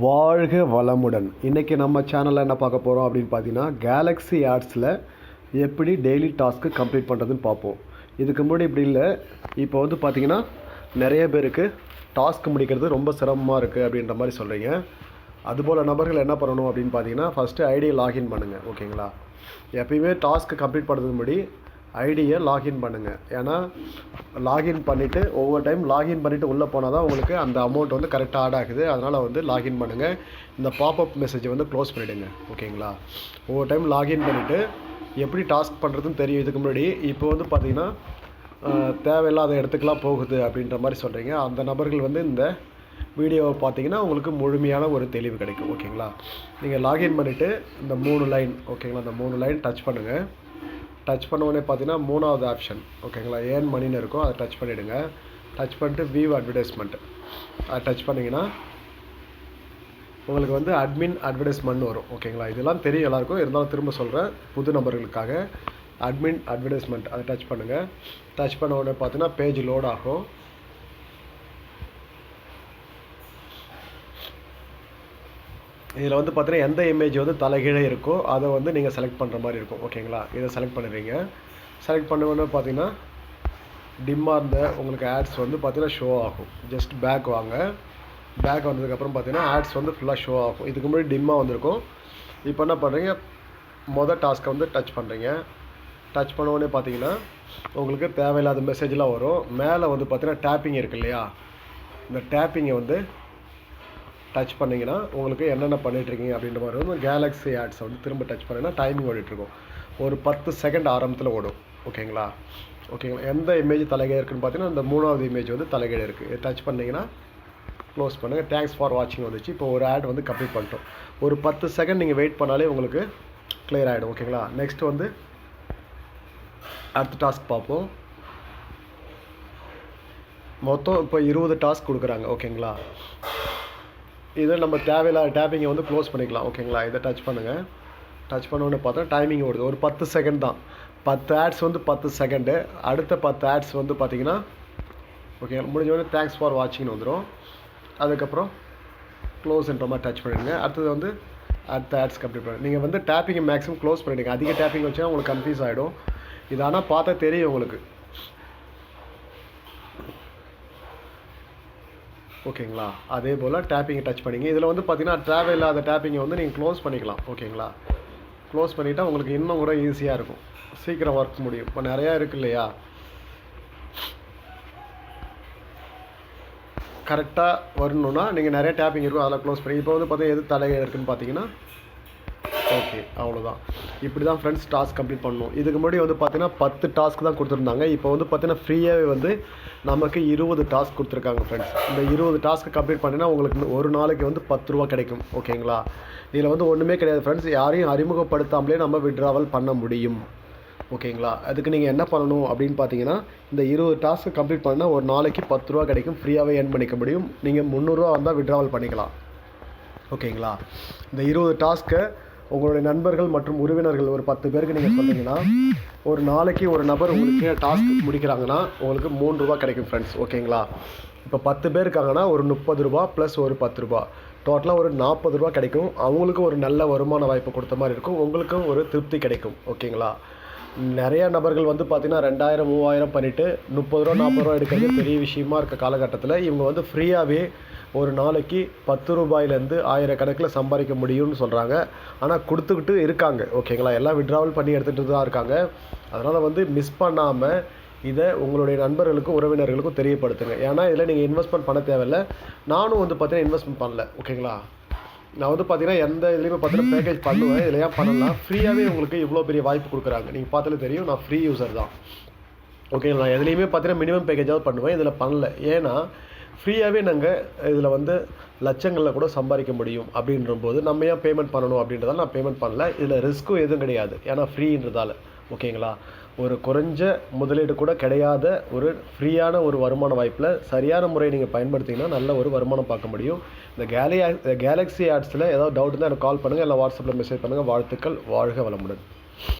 வாழ்க வளமுடன். இன்றைக்கி நம்ம சேனலில் என்ன பார்க்க போகிறோம் அப்படின்னு பார்த்தீங்கன்னா கேலக்ஸி ஆட்ஸில் எப்படி டெய்லி டாஸ்க்கு கம்ப்ளீட் பண்ணுறதுன்னு பார்ப்போம். இதுக்கு முன்னாடி இப்படி இல்லை. இப்போ வந்து பார்த்தீங்கன்னா நிறைய பேருக்கு டாஸ்க் முடிக்கிறது ரொம்ப சிரமமாக இருக்குது அப்படின்ற மாதிரி சொல்கிறீங்க அதுபோல் நபர்கள் என்ன பண்ணணும் அப்படின்னு பார்த்தீங்கன்னா ஃபஸ்ட்டு ஐடியை லாகின் பண்ணுங்கள் ஓகேங்களா? எப்பயுமே டாஸ்க்கு கம்ப்ளீட் பண்ணுறதுக்கு முன்னாடி ஐடியை லாகின் பண்ணுங்கள் ஏன்னா லாகின் பண்ணிவிட்டு ஒவ்வொரு டைம் லாகின் பண்ணிவிட்டு உள்ளே போனால் தான் உங்களுக்கு அந்த அமௌண்ட் வந்து கரெக்டாக ஆட் ஆகுது. அதனால் வந்து லாகின் பண்ணுங்கள் இந்த பாப்அப் மெசேஜை வந்து க்ளோஸ் பண்ணிவிடுங்க ஓகேங்களா? ஒவ்வொரு டைம் லாகின் பண்ணிவிட்டு எப்படி டாஸ்க் பண்ணுறதுன்னு தெரியும். இதுக்கு முன்னாடி இப்போ வந்து பார்த்தீங்கன்னா தேவையில்லாத இடத்துக்கெலாம் போகுது அப்படின்ற மாதிரி சொல்கிறீங்க அந்த நபர்கள் வந்து இந்த வீடியோவை பார்த்தீங்கன்னா உங்களுக்கு முழுமையான ஒரு தெளிவு கிடைக்கும். ஓகேங்களா? நீங்கள் லாகின் பண்ணிவிட்டு இந்த மூணு லைன் ஓகேங்களா? இந்த மூணு லைன் டச் பண்ணுங்கள் டச் பண்ண உடனே பார்த்தீங்கன்னா மூணாவது ஆப்ஷன் ஓகேங்களா ஏன் மணின்னு இருக்கும். அதை டச் பண்ணிவிடுங்க டச் பண்ணிட்டு வியூ அட்வர்டைஸ்மெண்ட் அதை டச் பண்ணிங்கன்னா உங்களுக்கு வந்து அட்மின் அட்வர்டைஸ்மெண்ட் வரும். ஓகேங்களா இதெல்லாம் தெரியும் எல்லாருக்கும். இருந்தாலும் திரும்ப சொல்கிறேன் புது நபர்களுக்காக அட்மின் அட்வர்டைஸ்மெண்ட் அதை டச் பண்ணுங்கள் டச் பண்ண உடனே பார்த்தீங்கன்னா பேஜ் லோட் ஆகும். இதில் வந்து பார்த்தீங்கன்னா எந்த இமேஜ் வந்து தலைகீழே இருக்கோ அதை வந்து நீங்கள் செலக்ட் பண்ணுற மாதிரி இருக்கும். ஓகேங்களா இதை செலக்ட் பண்ணுறீங்க செலக்ட் பண்ணுவோன்னு பார்த்தீங்கன்னா டிம்மாக இருந்த உங்களுக்கு ஆட்ஸ் வந்து பார்த்தீங்கன்னா ஷோ ஆகும். ஜஸ்ட் பேக் வாங்க. பேக் வந்ததுக்கப்புறம் பார்த்தீங்கன்னா ஆட்ஸ் வந்து ஃபுல்லாக ஷோ ஆகும். இதுக்கு முன்னாடி டிம்மாக வந்திருக்கும். இப்போ என்ன பண்ணுறீங்க மொதல் டாஸ்க்கை வந்து டச் பண்ணுறீங்க டச் பண்ண பார்த்தீங்கன்னா உங்களுக்கு தேவையில்லாத மெசேஜ்லாம் வரும். மேலே வந்து பார்த்தீங்கன்னா டேப்பிங் இருக்கு இல்லையா? இந்த டேப்பிங்கை வந்து டச் பண்ணிங்கன்னா உங்களுக்கு என்னென்ன பண்ணிட்டு இருக்கீங்க அப்படின்ற மாதிரி வந்து கேலக்ஸி ஆட்ஸை வந்து திரும்ப டச் பண்ணிங்கன்னா டைமிங் ஓடிட்டுருக்கும். ஒரு பத்து செகண்ட் ஆரம்பத்தில் ஓடும். ஓகேங்களா ஓகேங்களா எந்த இமேஜ் தலைகீழ இருக்குன்னு பார்த்தீங்கன்னா அந்த மூணாவது இமேஜ் வந்து தலைகீழ இருக்குது டச் பண்ணிங்கன்னா க்ளோஸ் பண்ணுங்கள் தேங்க்ஸ் ஃபார் வாட்சிங் வந்துச்சு. இப்போ ஒரு ஆட் வந்து கம்ப்ளீட் பண்ணிட்டோம். ஒரு பத்து செகண்ட் நீங்கள் வெயிட் பண்ணாலே உங்களுக்கு கிளியர் ஆகிடும் ஓகேங்களா நெக்ஸ்ட் வந்து அடுத்த டாஸ்க் பார்ப்போம். மொத்தம் இப்போ இருபது டாஸ்க் கொடுக்குறாங்க. ஓகேங்களா இதை நம்ம தேவையில்லாத டேப்பிங்கை வந்து க்ளோஸ் பண்ணிக்கலாம். ஓகேங்களா இதை டச் பண்ணுங்கள் டச் பண்ணோன்னு பார்த்தா டைமிங் ஓடுது. ஒரு பத்து செகண்ட் தான். பத்து ஆட்ஸ் வந்து பத்து செகண்டு அடுத்த பத்து ஆட்ஸ் வந்து பார்த்தீங்கன்னா ஓகே முடிஞ்சவொடனே தேங்க்ஸ் ஃபார் வாட்சிங்னு வந்துடும் அதுக்கப்புறம் க்ளோஸ்ன்ற மாதிரி டச் பண்ணிடுங்க. அடுத்தது வந்து அடுத்த ஆட்ஸ் கம்ப்ளீட் பண்ணுங்க நீங்கள் வந்து டேப்பிங்கை மேக்ஸிமம் க்ளோஸ் பண்ணிவிடுங்க அதிக டேப்பிங் வச்சா உங்களுக்கு கன்ஃபியூஸ் ஆகிடும் இது ஆனால் பார்த்தா தெரியும் உங்களுக்கு. ஓகேங்களா? அதே போல் டேப்பிங்கை டச் பண்ணிங்க. இதில் வந்து பார்த்தீங்கன்னா இல்லாத டேப்பிங்கை வந்து நீங்கள் க்ளோஸ் பண்ணிக்கலாம். ஓகேங்களா? க்ளோஸ் பண்ணிவிட்டால் உங்களுக்கு இன்னும் கூட ஈஸியாக இருக்கும். சீக்கிரம் ஒர்க் முடியும். இப்போ நிறையா இருக்கு இல்லையா? கரெக்டாக வரணும்னா நீங்கள் நிறைய டேப்பிங் இருக்கும். அதெல்லாம் க்ளோஸ் பண்ணி இப்போ வந்து பார்த்தீங்கன்னா எது தலைகள் இருக்குதுன்னு பார்த்தீங்கன்னா ஓகே அவ்வளோதான் இப்படி தான் ஃப்ரெண்ட்ஸ் டாஸ்க் கம்ப்ளீட் பண்ணணும். இதுக்கு முன்னாடி வந்து பார்த்தீங்கன்னா பத்து டாஸ்க் தான் கொடுத்துருந்தாங்க. இப்போ வந்து பார்த்தீங்கன்னா ஃப்ரீயாகவே வந்து நமக்கு இருபது டாஸ்க் கொடுத்துருக்காங்க ஃப்ரெண்ட்ஸ் இந்த இருபது டாஸ்க்கு கம்ப்ளீட் பண்ணினா உங்களுக்கு ஒரு நாளைக்கு வந்து பத்து ரூபா கிடைக்கும். ஓகேங்களா இதில் வந்து ஒன்றுமே கிடையாது ஃப்ரெண்ட்ஸ் யாரையும் அறிமுகப்படுத்தாமலே நம்ம விட்ராவல் பண்ண முடியும். ஓகேங்களா அதுக்கு நீங்கள் என்ன பண்ணணும் அப்படின்னு பார்த்தீங்கன்னா இந்த இருபது டாஸ்க்கு கம்ப்ளீட் பண்ணால் ஒரு நாளைக்கு பத்து ரூபா கிடைக்கும். ஃப்ரீயாகவே ஏர்ன் பண்ணிக்க முடியும். நீங்கள் முந்நூறுரூவா வந்தால் விட்ராவல் பண்ணிக்கலாம். ஓகேங்களா இந்த இருபது டாஸ்க்கை உங்களுடைய நண்பர்கள் மற்றும் உறவினர்கள் ஒரு பத்து பேருக்கு நீங்கள் சொன்னீங்கன்னா ஒரு நாளைக்கு ஒரு நபர் உங்களுக்கு டாஸ்க் முடிக்கிறாங்கன்னா உங்களுக்கு மூணு ரூபா கிடைக்கும் ஃப்ரெண்ட்ஸ் ஓகேங்களா? இப்போ பத்து பேர் இருக்காங்கன்னா ஒரு முப்பது ரூபா ப்ளஸ் ஒரு பத்து ரூபா. டோட்டலாக ஒரு நாற்பது ரூபா கிடைக்கும். அவங்களுக்கும் ஒரு நல்ல வருமான வாய்ப்பு கொடுத்த மாதிரி இருக்கும். உங்களுக்கும் ஒரு திருப்தி கிடைக்கும் ஓகேங்களா? நிறைய நபர்கள் வந்து பார்த்தீங்கன்னா ரெண்டாயிரம் மூவாயிரம் பண்ணிவிட்டு முப்பது ரூபா நாற்பது ரூபா எடுக்கிறது பெரிய விஷயமா இருக்க காலகட்டத்தில் இவங்க வந்து ஃப்ரீயாகவே ஒரு நாளைக்கு பத்து ரூபாயிலேருந்து ஆயிரக்கணக்கில் சம்பாதிக்க முடியும்னு சொல்கிறாங்க ஆனால் கொடுத்துக்கிட்டு இருக்காங்க. ஓகேங்களா? எல்லாம் விட்ராவல் பண்ணி எடுத்துகிட்டு தான் இருக்காங்க. அதனால் வந்து மிஸ் பண்ணாமல் இதை உங்களுடைய நண்பர்களுக்கும் உறவினர்களுக்கும் தெரியப்படுத்துங்க. ஏன்னா இதில் நீங்கள் இன்வெஸ்ட்மெண்ட் பண்ண தேவையில்ல. நானும் வந்து பார்த்தீங்கன்னா இன்வெஸ்ட்மெண்ட் பண்ணல. ஓகேங்களா? நான் வந்து பார்த்தீங்கன்னா எந்த இதுலேயுமே பார்த்தீங்கன்னா பேக்கேஜ் பண்ணுவேன். இதில் ஏன் பண்ணலாம்? ஃப்ரீயாகவே உங்களுக்கு இவ்வளோ பெரிய வாய்ப்பு கொடுக்குறாங்க. நீங்கள் பார்த்தாலே தெரியும். நான் ஃப்ரீ யூசர் தான். ஓகேங்களா? எதுலேயுமே பார்த்தீங்கன்னா மினிமம் பேக்கேஜாவது பண்ணுவேன். இதில் பண்ணல. ஏன்னா ஃப்ரீயாகவே நாங்கள் இதில் வந்து லட்சங்களில் கூட சம்பாதிக்க முடியும் அப்படின்ற போது நம்ம ஏன் பேமெண்ட் பண்ணணும் அப்படின்றதால நான் பேமெண்ட் பண்ணல. இதில் ரிஸ்க்கும் எதுவும் கிடையாது. ஏன்னா ஃப்ரீன்றதால ஓகேங்களா? ஒரு குறைஞ்ச முதலீடு கூட கிடையாத ஒரு ஃப்ரீயான ஒரு வருமான வாய்ப்பில் சரியான முறையை நீங்கள் பயன்படுத்திங்கன்னா நல்ல ஒரு வருமானம் பார்க்க முடியும். இந்த கேலி கேலக்ஸி ஆட்ஸில் ஏதாவது டவுட் இருந்தால் எனக்கு கால் பண்ணுங்கள் இல்லை வாட்ஸ்அப்பில் மெசேஜ் பண்ணுங்கள் வாழ்த்துக்கள். வாழ்க வளமுடன்.